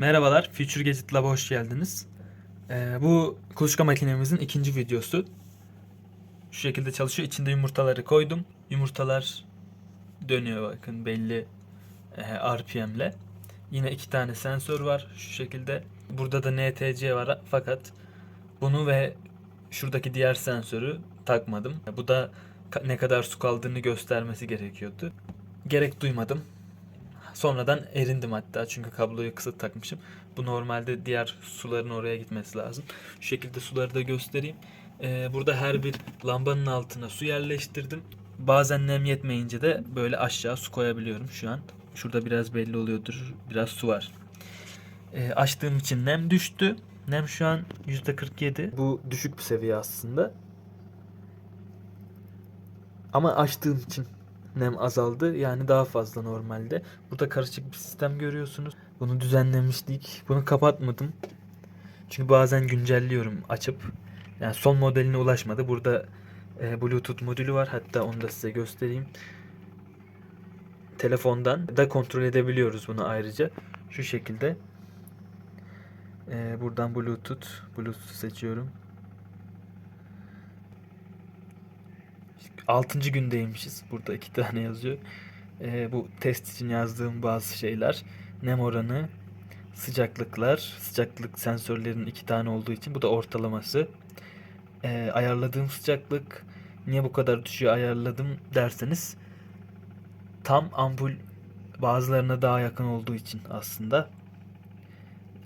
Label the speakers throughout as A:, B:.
A: Merhabalar, Future Gadget Lab'a hoş geldiniz. Ee, bu kuluçka makinemizin ikinci videosu. Şu şekilde çalışıyor. İçinde yumurtaları koydum. Yumurtalar dönüyor bakın belli e, RPM'le. Yine iki tane sensör var şu şekilde. Burada da NTC var fakat bunu ve şuradaki diğer sensörü takmadım. Bu da ne kadar su kaldığını göstermesi gerekiyordu. Gerek duymadım. Sonradan erindim hatta çünkü kabloyu kısa takmışım. Bu normalde diğer suların oraya gitmesi lazım. Şu şekilde suları da göstereyim. Ee, burada her bir lambanın altına su yerleştirdim. Bazen nem yetmeyince de böyle aşağı su koyabiliyorum şu an. Şurada biraz belli oluyordur. Biraz su var. Ee, açtığım için nem düştü. Nem şu an %47. Bu düşük bir seviye aslında. Ama açtığım için nem azaldı. Yani daha fazla normalde. Burada karışık bir sistem görüyorsunuz. Bunu düzenlemiştik. Bunu kapatmadım. Çünkü bazen güncelliyorum açıp. Yani son modeline ulaşmadı. Burada e, Bluetooth modülü var. Hatta onu da size göstereyim. Telefondan da kontrol edebiliyoruz bunu ayrıca. Şu şekilde. E, buradan Bluetooth. Bluetooth seçiyorum. 6. gündeymişiz. Burada iki tane yazıyor. Ee, bu test için yazdığım bazı şeyler. Nem oranı, sıcaklıklar, sıcaklık sensörlerinin iki tane olduğu için bu da ortalaması. Ee, ayarladığım sıcaklık niye bu kadar düşüyor ayarladım derseniz tam ampul bazılarına daha yakın olduğu için aslında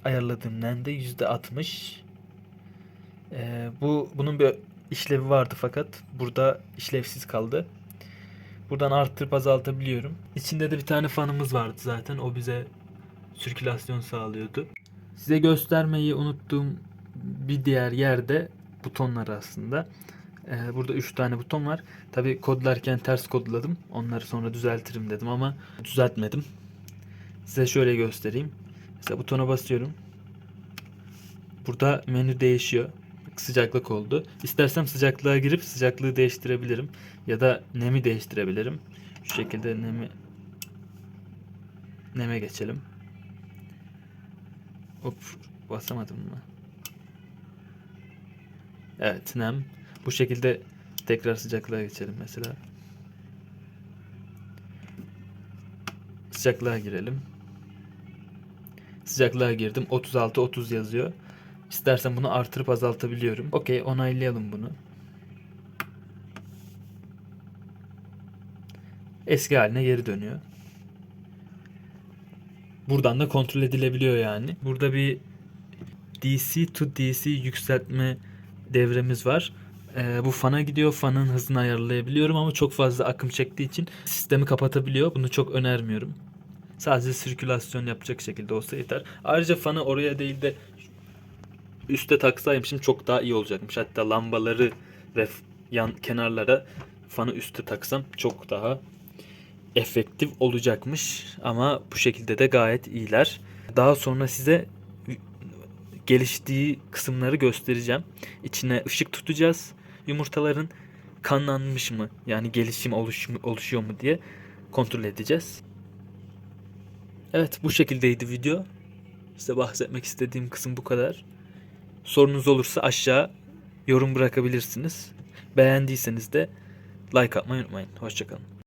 A: ayarladığım nem de yüzde 60. Ee, bu bunun bir işlevi vardı fakat burada işlevsiz kaldı. Buradan arttırıp azaltabiliyorum. İçinde de bir tane fanımız vardı zaten. O bize sirkülasyon sağlıyordu. Size göstermeyi unuttuğum bir diğer yerde butonlar aslında. Ee, burada 3 tane buton var. Tabi kodlarken ters kodladım. Onları sonra düzeltirim dedim ama düzeltmedim. Size şöyle göstereyim. Mesela butona basıyorum. Burada menü değişiyor sıcaklık oldu. İstersem sıcaklığa girip sıcaklığı değiştirebilirim. Ya da nemi değiştirebilirim. Şu şekilde nemi neme geçelim. Hop basamadım mı? Evet nem. Bu şekilde tekrar sıcaklığa geçelim mesela. Sıcaklığa girelim. Sıcaklığa girdim. 36 30 yazıyor. İstersen bunu artırıp azaltabiliyorum. Okey onaylayalım bunu. Eski haline geri dönüyor. Buradan da kontrol edilebiliyor yani. Burada bir DC to DC yükseltme devremiz var. Ee, bu fana gidiyor. Fanın hızını ayarlayabiliyorum ama çok fazla akım çektiği için sistemi kapatabiliyor. Bunu çok önermiyorum. Sadece sirkülasyon yapacak şekilde olsa yeter. Ayrıca fanı oraya değil de üste taksaymışım çok daha iyi olacakmış. Hatta lambaları ve yan kenarlara fanı üste taksam çok daha efektif olacakmış. Ama bu şekilde de gayet iyiler. Daha sonra size geliştiği kısımları göstereceğim. İçine ışık tutacağız. Yumurtaların kanlanmış mı? Yani gelişim oluş, oluşuyor mu diye kontrol edeceğiz. Evet bu şekildeydi video. Size bahsetmek istediğim kısım bu kadar. Sorunuz olursa aşağı yorum bırakabilirsiniz. Beğendiyseniz de like atmayı unutmayın. Hoşçakalın.